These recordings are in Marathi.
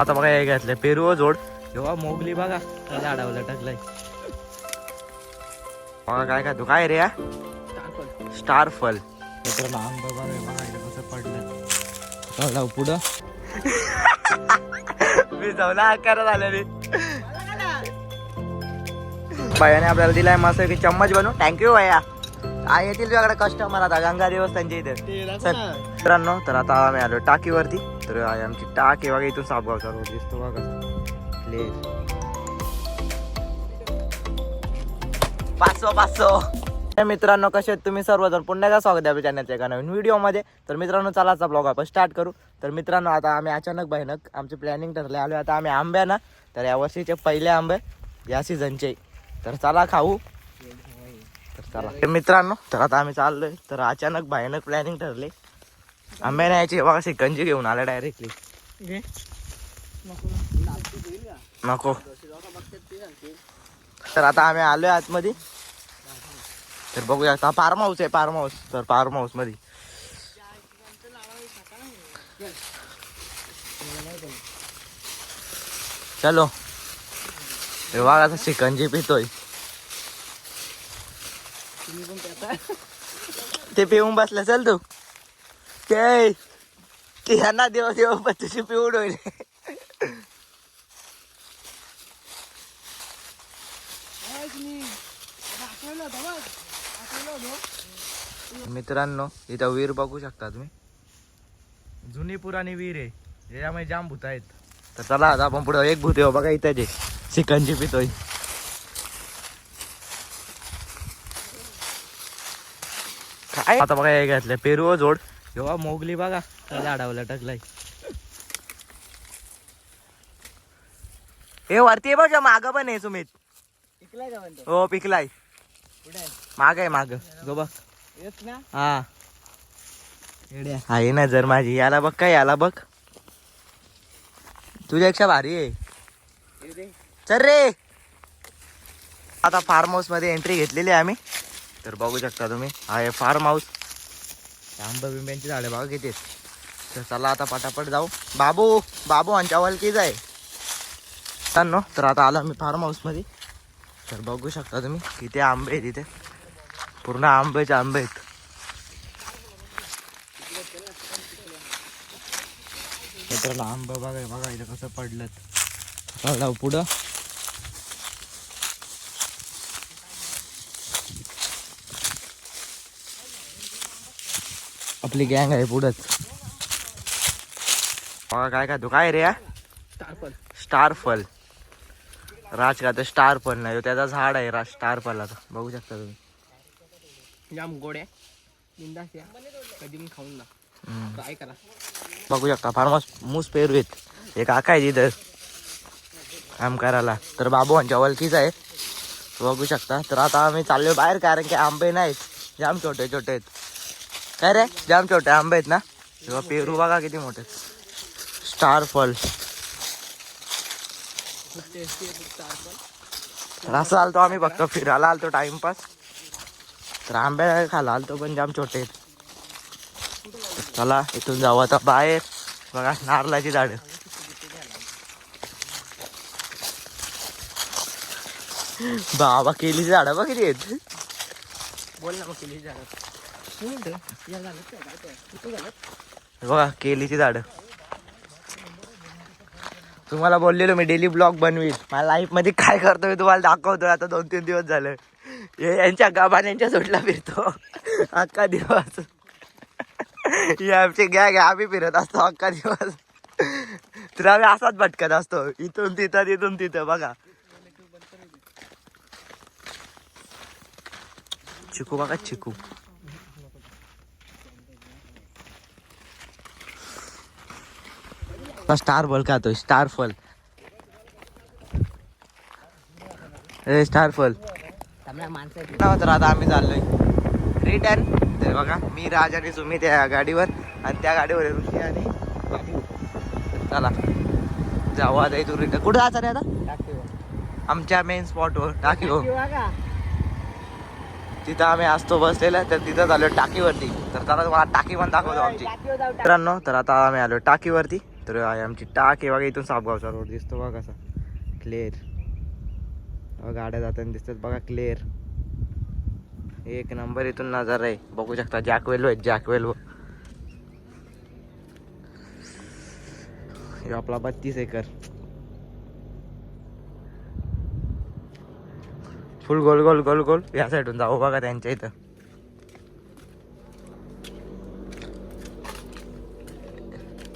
आता बघा हे घेतलंय. पेरू जोड. जेव्हा मोगली बघा त्या झाडावर टाकलाय. बघा काय काय तू काय रे स्टार फल मित्रांनो आंबा बघा बघा इथं कसं पडलं पुढं. मी जाऊला आकार झालं रे. बायाने आपल्याला दिलाय मस्त की चम्मच बनवून. थँक्यू बाया आहे येतील तुझ्याकडे कस्टमर आता. गंगा दिवस त्यांच्या इथे मित्रांनो तर आता आम्ही आलो टाकीवरती. तर आहे आमची आहे बघा इथून सापगावचा रोड दिसतो बघा प्लेस पाचशो पाचशो मित्रांनो कसे आहेत तुम्ही सर्वजण? पुन्हा एकदा स्वागत आहे आपल्या चॅनलच्या एका नवीन व्हिडिओमध्ये तर मित्रांनो चलाचा ब्लॉग आपण स्टार्ट करू. तर मित्रांनो आता आम्ही अचानक भयानक आमचे प्लॅनिंग ठरले. आलो आता आम्ही आंब्या ना. तर या वर्षीचे पहिले आंबे या सीझनचे तर चला खाऊ. तर चला. तर मित्रांनो तर आता आम्ही चाललोय. तर अचानक भयानक प्लॅनिंग ठरले. आंब्या न्यायची बघा सिकंजी घेऊन आला डायरेक्टली नको. तर आता आम्ही आलोय आतमध्ये. तर बघूया आता फार्म हाऊस आहे फार्म हाऊस तर फार्म हाऊसमध्ये. चलो. बघ आता चिकनजी पितोय. ते पिऊन बसला चल तू. ते ते यांना देव देव पण तुझी पिऊन होईल मित्रांनो इथं विहीर बघू शकता तुम्ही. जुनी पुराणी विहीर आहे. याच्यामध्ये जाम भूत आहेत. तर चला आता आपण पुढे एक भूत येऊ. बघा इथं जे चिकनची पितोय. काय? आता बघा हे घेतलं पेरू जोड. जेव्हा मोगली बघा त्या झाडावर टाकलाय हे वरती बघ माग पण आहे सुमित. हो पिकलाय. माग आहे माग. गो बघ. हा. आहे ना जर माझी. याला बघ काय याला बघ. तुझ्यापेक्षा भारी आहे. चल रे. आता फार्म हाऊसमध्ये एंट्री घेतलेली आहे आम्ही. तर बघू शकता तुम्ही. हा आहे फार्म हाऊस आंबा बिंब्यांची झाडे बघा घेतेस. आहेत. तर चला आता पटापट जाऊ. बाबू बाबू आमच्या वलकीच आहे. मित्रांनो तर आता आलो आम्ही फार्म हाऊसमध्ये तर बघू शकता तुम्ही किती आंबे आहेत इथे. पूर्ण आंब्याचे आंबे आहेत. मित्रांनो आंबा बघाय बघा इथं कसं पडलं जाऊ पुढं. आपली गँग आहे पुढंच. काय काय तू काय रे स्टार फल राज का तर स्टार फल नाही तो त्याचा झाड आहे राज स्टार फलाचा बघू शकता तुम्ही. जाम गोड्या कधी पण खाऊन ना. काय करा. बघू शकता. फार मस्त मूस पेरू आहेत एक काका आहे तिथं. काम करायला. तर बाबू आमच्या ओळखीच आहे. बघू शकता. तर आता आम्ही चाललो बाहेर कारण की आंबे नाहीत. जाम छोटे छोटे आहेत. काय रे? जाम छोटे आंबे आहेत ना? तेव्हा पेरू बघा किती मोठे. स्टार फल असं आलतो आम्ही फक्त फिरायला आलतो टाइमपास. तर आंबे खायला आलतो पण जाम छोटे आहेत. चला इथून जाऊ आता बाहेर. बघा नारळाची झाडं. बाबा केलीची झाडं बघ किती आहेत. बोल ना मग केलीची झाडं. बघा केलीची झाडं. तुम्हाला बोललेलो मी डेली ब्लॉग बनवील माझ्या लाईफमध्ये काय करतो मी तुम्हाला दाखवतो. आता दोन तीन दिवस झाले. हे यांच्या गाभान यांच्या सोडला फिरतो. अख्खा दिवस. हे आमची घ्या आम्ही फिरत असतो अख्खा दिवस. तर आम्ही असाच भटकत असतो. इथून तिथं तिथून तिथं बघा. चिकू बघा चिकू. स्टार फल खातोय स्टार फल. ए स्टार फल. माणसं तर आता आम्ही चाललोय. रिटर्न ते बघा मी राज आणि सुमित या गाडीवर आणि त्या गाडीवर ऋषी आणि चला. जाऊ आता इथून रिटर्न कुठं जायचं रे आता? आमच्या मेन स्पॉटवर टाकीवर. तिथं आम्ही असतो बसलेला तर तिथं आलो टाकीवरती. तर चला तुम्हाला टाकी पण दाखवतो आमची. मित्रांनो तर आता आम्ही आलो टाकीवरती. तर आहे आमची टाक आहे बघा इथून सापगावचा रोड दिसतो बघा कसा. क्लिअर गाड्या जाताना दिसतात बघा क्लिअर एक नंबर इथून नजारा आहे. बघू शकता जॅकवेल आहे जॅकवेल आपला बत्तीस एकर. फुल गोल गोल गोल गोल. या साईडून जाऊ बघा त्यांच्या इथं.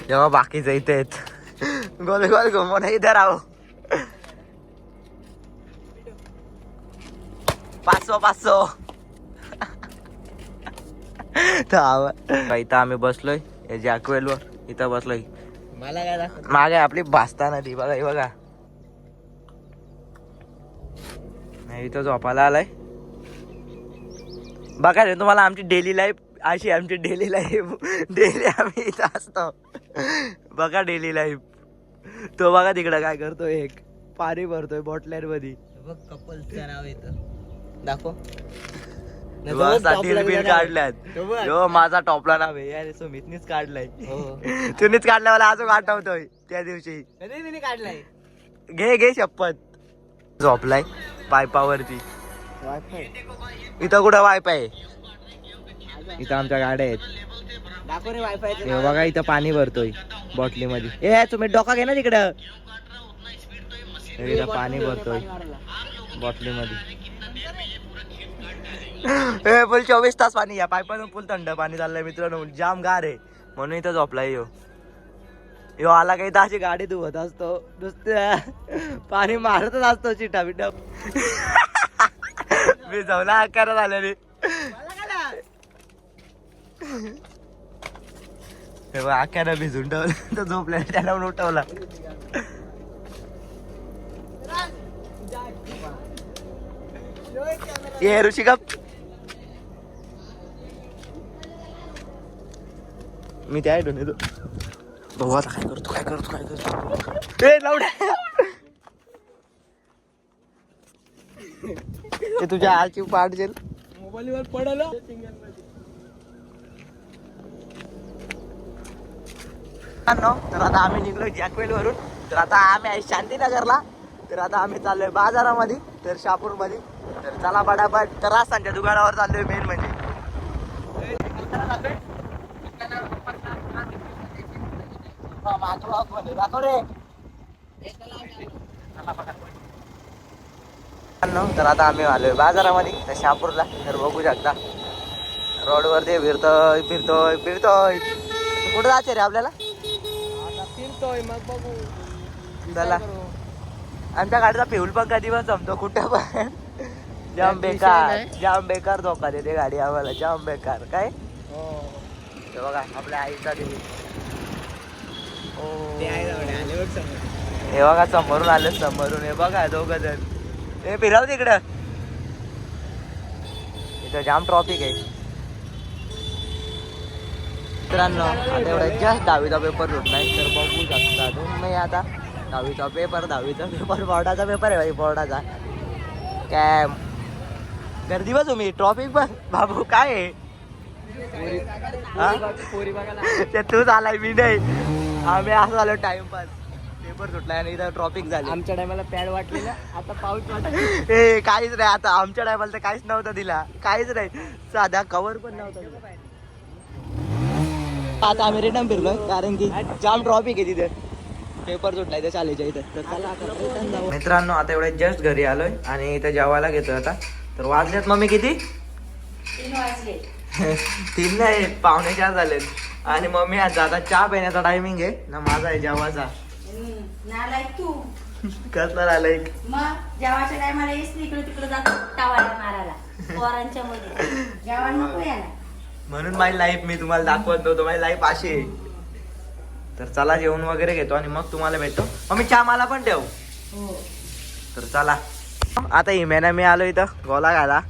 जेव्हा बाकीचे इथे आहेत गोल गोल घुमून इधर आहो तर आवा- इथं आम्ही बसलोय या जॅकवेल वर इथं बसलोय मला काय मागे आपली भास्ता नदी बघा बघा नाही इथं झोपायला आलाय बघा रे तुम्हाला आमची डेली लाईफ अशी आमची डेली लाईफ डेली आम्ही इथं असतो. बघा डेली लाईफ तो बघा तिकडं काय करतोय एक. पाणी भरतोय बॉटलरमध्ये बघ कपलचं नाव येतं दाखव. काढल्यात. यो माझा टॉपला नाव आहे. अरे सुमितनीच काढलाय. हो. तुम्हीच काढलाय मला अजून आठवतोय त्या दिवशी. तिने काढलाय. घे घे शपथ. झोपलाय पायपावरती. इथं कुठं वायफाय इथं आमच्या गाड्या आहेत. हे बघा इथं पाणी भरतोय बॉटली मध्ये ए तुम्ही डोका घे ना तिकडं. हे इथं पाणी भरतोय बॉटली मध्ये ए फुल चोवीस तास पाणी या पायपातून फुल थंड पाणी चाललंय मित्रांनो. जाम गार आहे. म्हणून इथं झोपलाय यो. यो आला काही अशी गाडी धुवत असतो. नुसतं पाणी मारतच असतो चिटा बिटा मी जाऊला आकार झाले रे तेव्हा आख्यानं भिजून ठेवलं. तर झोपल्या त्याला उठवला. ये ऋषिका मी ते ऐकून येतो बघू आता काय करतो काय करतो काय करतो. ए लावड्या ते तुझ्या आळची पाठ जेल. मोबाईलवर पडलं. तर आता आम्ही निघलो जॅकवेल वरून तर आता आम्ही आहे शांतीनगरला. तर आता आम्ही चाललोय बाजारामध्ये तर शापूरमध्ये तर चला बडाबट तर रास्तांच्या दुकानावर चाललोय मेन म्हणजे. दाखव रे. तर आता आम्ही आलोय बाजारामध्ये तर शापूरला तर बघू शकता. रोडवर ते फिरतोय फिरतोय फिरतोय. कुठं जायचं रे आपल्याला? फिरतोय मग बघू. चला? आमच्या गाडीचा फ्यूल पण कधी पण जमतो कुठं पण. जाम बेकार. जाम बेकार धोका देते गाडी आम्हाला जाम बेकार. काय? हो. बघा आपल्या आईचा दिली. हे बघा समोरून आले समोरून. हे बघा दोघ जण. हे फिरव तिकडं. इथं जाम ट्रॉफिक आहे. मित्रांनो आता एवढा जास्त दहावीचा पेपर सुटलाय. तर बघू शकता तुम्ही आता दहावीचा पेपर दहावीचा पेपर बोर्डाचा पेपर आहे भाई बोर्डाचा. काय? गर्दी बस तुम्ही ट्रॉफिक बस. बाबू काय आहे? बघ- ते तूच आलाय मी नाही. आम्ही असं झालो टाइमपास पेपर सुटलाय आणि इथं ट्रॉफिक झाली. आमच्या टायमाला पॅड वाटलेला आता पाऊस वाटत ए काहीच नाही आता आमच्या टायमाला तर काहीच नव्हतं दिला. काहीच नाही. साधा कवर पण नव्हता. आता आम्ही रिटर्न फिरलोय कारण की जाम ट्रॉफिक आहे तिथे. पेपर सुटलाय त्या शाळेच्या इथे. तर चला. मित्रांनो आता एवढ्या जस्ट घरी आलोय आणि इथे जेवायला घेतोय आता. तर वाजलेत मम्मी किती? तीन नाही पावणे चार झालेत. आणि मम्मी आता आता चहा पिण्याचा टायमिंग आहे. ना माझा आहे तू. कसला आलाय मग जेवाच्या टायमाला इकडे तिकडे जातो टावाला मारायला. पोरांच्या मध्ये. जेवण नको याला. म्हणून माझी लाईफ मी तुम्हाला दाखवत नव्हतो. माझी लाईफ अशी आहे. तर चला जेवण वगैरे घेतो आणि मग तुम्हाला भेटतो. मम्मी चहा मला पण ठेव. हो. तर चला. आता इम्याना मी आलो इथं गोला घाला.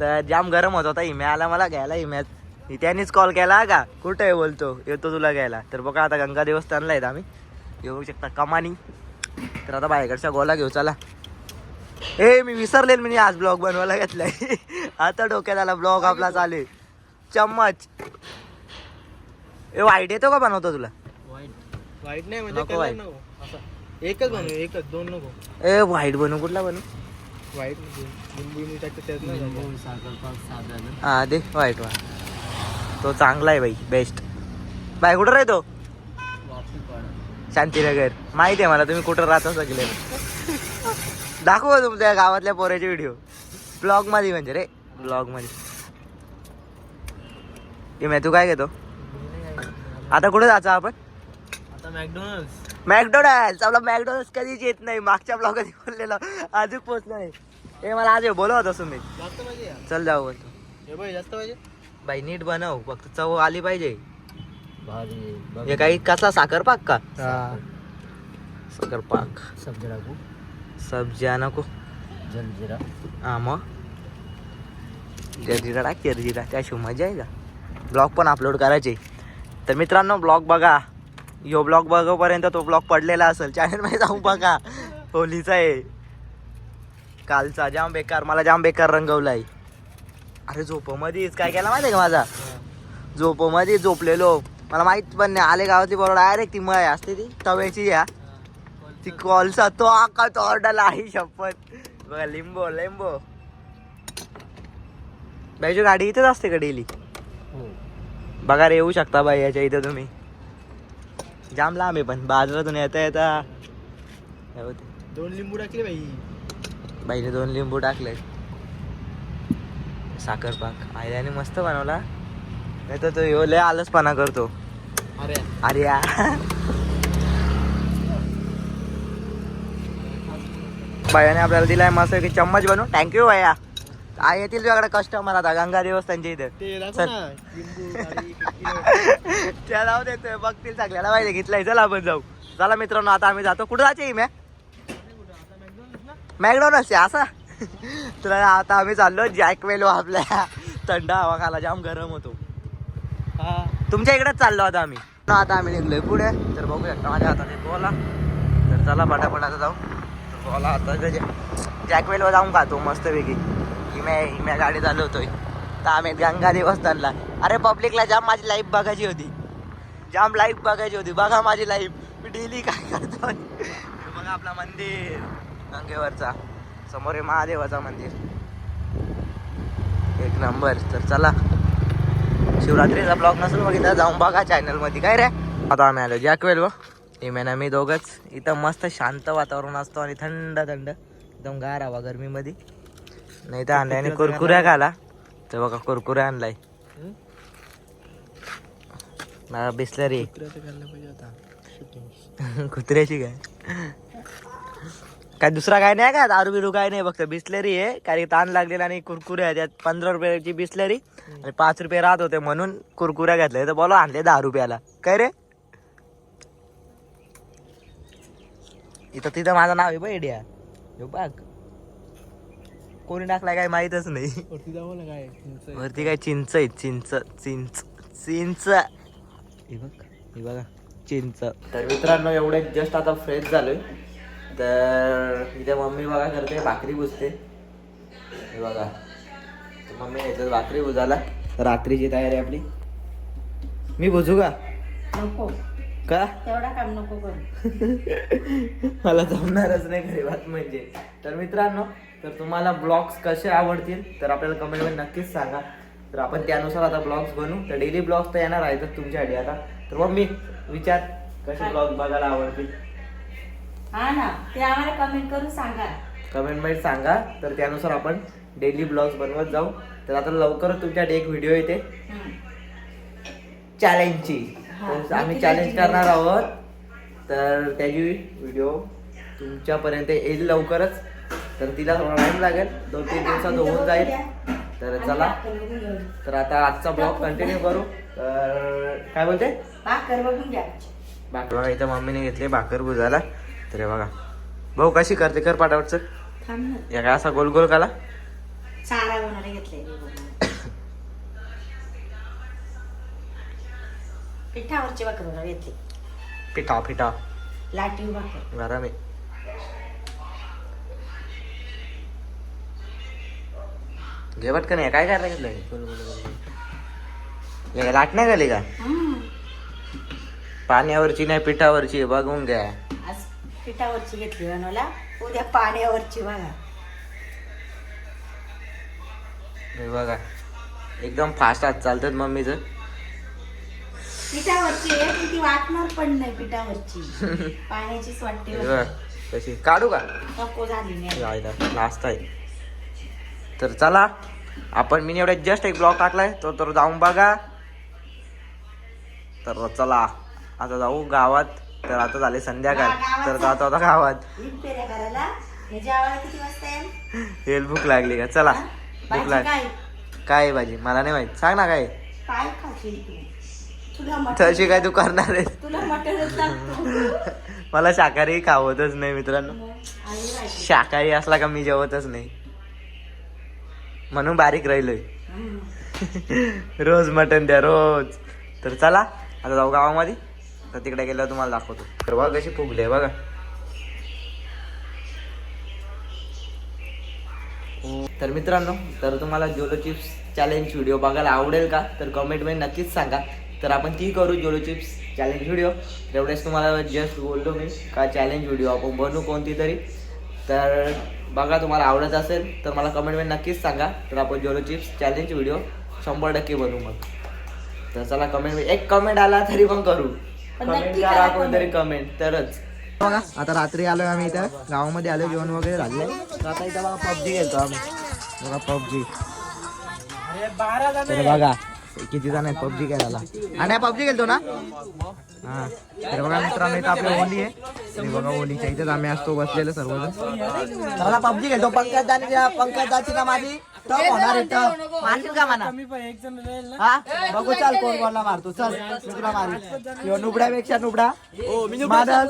तर जाम गरम होत होता. इम्या आला मला घ्यायला इम्यात त्यानेच कॉल केला का? कुठं आहे बोलतो? येतो तुला घ्यायला. तर बघा आता गंगा देवस्थानला आहेत आम्ही. येऊ शकता कमानी. तर आता बाहेरकडच्या गोला घेऊ चला. ए मी विसरले मी आज ब्लॉग बनवायला घेतलाय. आता डोक्यात आला ब्लॉग आपला चालू आहे. चम्मच. ए वाईट येतो का बनवतो तुला? वाईट वाईट नाही म्हणजे नको कलर white. नको. असं. एकच बनव एकच दोन नको. ए व्हाईट बनू कुठला बनू वाईट म्हणजे लिंबू लिंबू टाकते त्यात नाही हा दे व्हाईट वा. तो चांगला आहे बाई बेस्ट बाय कुठं राहतो? शांतीनगर. माहिती आहे मला तुम्ही कुठं राहता सगळे दाखवा तुमच्या गावातल्या पोऱ्याचे व्हिडिओ ब्लॉगमध्ये म्हणजे रे. ब्लॉगमध्ये. इम्या, तू काय घेतो? आता कुठे जायचं आपण? आता मॅकडोनल्ड आपला मॅकडोनल्ड कधीच येत नाही. मागच्या ब्लॉग कधी बोललेलं. अजून पोहोचलं नाही. हे मला आज बोलव होता तुम्ही जास्त पाहिजे यार. चल जाऊ बोलतो. जास्त पाहिजे. बाई नीट बनव. फक्त चव आली पाहिजे. हे काही कसला साखर पाक का? साखर पाक. सब्जी टाकू. सब्ज्या नको. जलजिरा. हा मग. जर्जिरा टाक जर्जिरा त्याशिवाय मजा आहे का? ब्लॉग पण अपलोड करायचे. तर मित्रांनो ब्लॉग बघा. यो ब्लॉग बघोपर्यंत तो ब्लॉग पडलेला असेल. चॅनलमध्ये जाऊन बघा. होलीचा आहे. कालचा जाम बेकार मला जाम बेकार रंगवलाय. अरे झोपमध्येच काय केला माहिती आहे का माझा? झोपमध्ये झोपलेलो. मला माहीत पण नाही. आले गावातली बरोबर डायरेक्ट ती मय असते ती. तव्याची या. ती कॉलचा तो आका ऑर्डरला आहे शपथ. बघा लिंबो लिंबो. बाईची गाडी इथेच असते का डेली? बघा रे येऊ शकता बाई याच्या इथे तुम्ही. जाम लांब आहे पण. बाजारातून येता येता हे. दोन लिंबू टाकले बाई. बाईने दोन लिंबू टाकले. साखर पाक. आयल्याने मस्त बनवला. नाही तर तो ह्यो लय आलसपणा करतो. अरे. अरे या. बायाने आपल्याला दिलाय मस्त की चम्मच बनवून. थँक्यू बाया. आ येतील तुझ्याकडे कस्टमर आता गंगा देवस्थानच्या इथे. त्या जाऊ देतोय बघतील सगळ्याला पाहिजे घेतलाय. चला आपण जाऊ. चला मित्रांनो आता आम्ही जातो. कुठं जायचे मॅ? मॅकडॉनल्ड असा? तर आता आम्ही चाललो जॅकवेलो आपल्या थंड हवा खाला जाम गरम होतो. हा. तुमच्या इकडेच चाललो आता आम्ही. आता आम्ही निघलोय पुढे. तर बघू शकता माझ्या एक बोला तर चला पटापट आता जाऊ. तर बोला आता जॅकवेलवर जाऊन खातो मस्तपैकी. हिम्या हिम्या गाडी चालवतोय तर आम्ही गंगा देवस्थानला अरे पब्लिकला जाम माझी लाईफ बघायची होती. जाम लाईफ बघायची होती. बघा माझी लाईफ मी डेली काय करतो बघा आपला मंदिर. गंगेवरचा. समोर आहे महादेवाचा मंदिर. एक नंबर तर चला. शिवरात्रीचा ब्लॉग नसेल बघितला जाऊन बघा चॅनलमध्ये काय रे? आता आम्ही आलो जॅकवेल व. इमेन आम्ही दोघंच. इथं मस्त शांत वातावरण असतो आणि थंड थंड. एकदम गार हवा गरमीमध्ये. नाही तर आणल्याने कुरकुऱ्या खाला तर बघा कुरकुऱ्या आणलाय. मला बिस्लरी. कुत्र्याचं काय? काय दुसरा काय नाही का? दारू बिरू काय नाही फक्त बिस्लरी आहे. कारण ताण लागलेला आणि कुरकुरे आहे त्यात पंधरा रुपयाची बिस्लरी आणि पाच रुपये राहत होते म्हणून कुरकुऱ्या घातल्या. तर बोला आणले दहा रुपयाला. काय रे? इथं तिथं माझं नाव आहे बघ बघ कोणी टाकलाय काय माहीतच नाही. वरती जाऊ ना काय? तुमचं वरती काय चिंच आहे? चिंच चिंच चिंच. हे बघ हे बघा चिंच. तर मित्रांनो एवढे जस्ट आता फ्रेश झालोय. तर इथे मम्मी बघा करते भाकरी बुजते हे बघा. तर मम्मी येते भाकरी बुजायला रात्रीची तयारी आपली. मी बुजू का? नको. का? तेवढा काम नको करू. मला जमणारच नाही खरी बात म्हणजे. तर मित्रांनो तर तुम्हाला ब्लॉग्स कसे आवडतील तर आपल्याला कमेंटमध्ये नक्कीच सांगा. तर आपण त्यानुसार आता ब्लॉग्स बनवू तर डेली ब्लॉग्स तर येणार आहेत तुमच्यासाठी आता. तर मग मी विचार कसे ब्लॉग बघायला आवडतील? हा ना ते आम्हाला कमेंट करून सांगा. कमेंटमध्ये सांगा. तर त्यानुसार आपण डेली ब्लॉग्स बनवत जाऊ. तर आता लवकरच तुमच्यासाठी एक व्हिडिओ येते. चॅलेंजची तर आम्ही चॅलेंज करणार आहोत. तर त्याची व्हिडिओ तुमच्यापर्यंत येईल लवकरच. तर तिला थोडा टाइम लागेल. दोन तीन दिवसात होऊन जाईल. तर चला. तर आता आजचा ब्लॉग कंटिन्यू करू. तर काय बोलते? भाकर इथं मम्मीने घेतले भाकर बुजायला तर बघा. भाऊ कशी करते? कर ना. या काय असा गोल गोल काला? पिठावरची भाकर बनवायला घेतली. पिठा पिठा. लाटीव भाकर. गरम आहे. घे पटकन हे काय करायला घेतलं लाट नाही झाली का. पाण्यावरची नाही पिठावरची बघून घ्या. आज पिठावरची घेतली बनवला उद्या पाण्यावरची बघा. हे बघा. एकदम फास्ट हात चालतात मम्मीचं. पिठावरची आहे. ती वाटणार पण नाही पिठावरची. पाण्याचीच वाटते. कशी? काढू का? नको झाली नाही. लास्ट आहे. तर चला आपण मी एवढ्यात जस्ट एक ब्लॉग टाकलाय तो तर जाऊन बघा. तर चला आता जाऊ गावात. तर आता झाले संध्याकाळ. तर जातो आता गावात. हे हेल भूक लागली का? चला? भूक भाजी लाग काय? भाजी? मला नाही माहीत. सांग ना काय तशी काय तू? करणार आहे मला शाकाहारी खावतच नाही मित्रांनो. शाकाहारी असला का मी जेवतच नाही. म्हणून बारीक राहिलोय. रोज मटन द्या रोज. तर चला आता जाऊ गावामध्ये. तर तिकडे गेल्यावर तुम्हाला दाखवतो. तर बघा कशी फुगले बघा. तर मित्रांनो तर तुम्हाला जोलो चिप्स चॅलेंज व्हिडिओ बघायला आवडेल का? तर कमेंटमध्ये नक्कीच सांगा. तर आपण ती करू जोलो चिप्स चॅलेंज व्हिडिओ तेवढेच तुम्हाला जस्ट बोललो मी का चॅलेंज व्हिडिओ आपण बनवू कोणती तरी. तर बघा तुम्हाला आवडत असेल तर मला कमेंटमध्ये नक्कीच सांगा. तर आपण जोलो चिप्स चॅलेंज व्हिडिओ शंभर टक्के बनवू मग. तर चला कमेंट एक कमेंट आला तरी पण करू. कमेंट करा कोणतरी कमेंट तरच. बघा आता रात्री आलोय आम्ही इथं. गावामध्ये आलो जेवण वगैरे तर आता इथं बघा पबजी खेळतो आम्ही. बघा पबजी. बघा किती जण आहेत पबजी खेळायला? आणि पबजी खेळतो ना? हा. तर बघा मित्रांनो इथं आपली ओली आहे. आणि बघा ओलीच्या इथेच आम्ही असतो बसलेलो सर्वजण. मला पबजी खेळतो. पंकज दानी पंकज दाची ना माझी? टप होणार आहे टप मारशील का म्हणा हा? बघू चाल कोण कोणाला मारतो. चल मारी. नुबड्यापेक्षा नुबडा. मारल.